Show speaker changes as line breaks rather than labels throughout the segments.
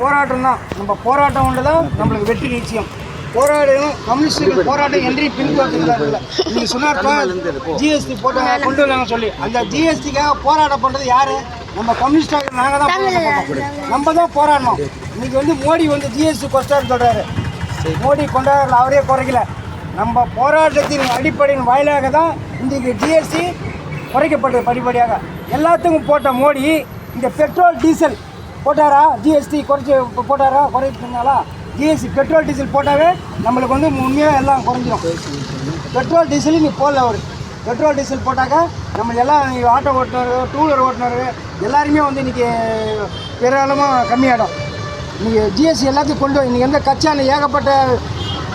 போராட்டம் தான் நம்ம போராட்டம் ஒன்று தான் நம்மளுக்கு வெற்றி நிச்சயம். போராடும் கம்யூனிஸ்டுகள் போராட்டம் என்று பின்பற்றுகிறார்கள் நீங்க சொன்னார் ஜிஎஸ்டி போட்டு கொண்டு வந்தாங்க சொல்லி. அந்த ஜிஎஸ்டிக்காக போராட்டம் பண்றது யாரு? நம்ம கம்யூனிஸ்டாக நாங்கள் தான் போராட்டம். நம்ம தான் போராடணும். இன்னைக்கு வந்து மோடி வந்து ஜிஎஸ்டி கொஸ்டான்னு சொல்றாரு. மோடி கொண்டாடுற அவரே குறைக்கல. நம்ம போராட்டத்தின் அடிப்படையின் வாயிலாக தான் இன்றைக்கு ஜிஎஸ்டி குறைக்கப்பட்டது படிப்படியாக. எல்லாத்துக்கும் போட்ட மோடி இந்த பெட்ரோல் டீசல் போட்டாரா? ஜிஎஸ்டி குறைச்சி போட்டாரா? குறைச்சினாலா ஜிஎஸ்டி பெட்ரோல் டீசல் போட்டாவே நம்மளுக்கு வந்து உண்மையாக எல்லாம் குறைஞ்சிடும் பெட்ரோல் டீசல் நீ போடல அவர். பெட்ரோல் டீசல் போட்டாக்கா நம்ம எல்லாம் ஆட்டோ ஓட்டுனர் டூ வீலர் ஓட்டுனர் எல்லாருமே வந்து இன்றைக்கி பெருளமாக கம்மியாகிடும் நீங்கள் ஜிஎஸ்டி எல்லாத்தையும் கொண்டு வா. இன்றைக்கி எந்த கச்சான ஏகப்பட்ட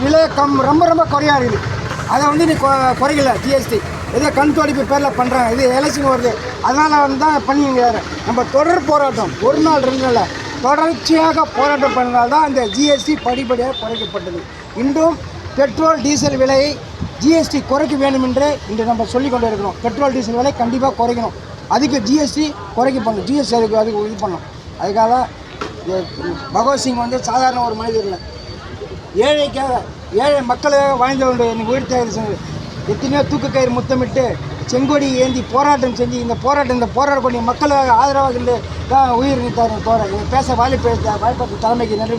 விலை கம் ரொம்ப ரொம்ப குறையாக இருக்குது. அதை வந்து நீ கொ- குறைக்கல ஜிஎஸ்டி ஏதோ கண் துடைப்பு பேரில் பண்ணுறாங்க இது எலெக்ஷன் வருது. அதனால் வந்து தான் பண்ணிங்க நம்ம தொடர் போராட்டம் ஒரு நாள் ரெண்டு நாள் தொடர்ச்சியாக போராட்டம் பண்ணால் தான் அந்த ஜிஎஸ்டி படிப்படியாக குறைக்கப்பட்டது. இன்றும் பெட்ரோல் டீசல் விலையை ஜிஎஸ்டி குறைக்க வேண்டும் என்று இன்று நம்ம சொல்லிக் கொண்டு இருக்கிறோம் பெட்ரோல் டீசல் விலை கண்டிப்பாக குறைக்கணும். அதுக்கு ஜிஎஸ்டி குறைக்க பண்ணணும். ஜிஎஸ்டி அதுக்கு அதுக்கு இது பண்ணணும். அதுக்காக பகவத்சிங் வந்து சாதாரண ஒரு மனிதர் இல்லை. ஏழைக்காக ஏழை மக்களுக்காக வாழ்ந்தவருடைய எனக்கு உயிர் தேவை எத்தனையோ தூக்கு கயிறு முத்தமிட்டு செங்கொடி ஏந்தி போராட்டம் செஞ்சு இந்த போராட்டம் இந்த போராடக்கூடிய மக்களுக்காக ஆதரவாக இருந்து தான் உயிர் நீத்தார் போராட்டம். பேச வாய்ப்பு வாய்ப்பு தலைமைக்கு நன்றி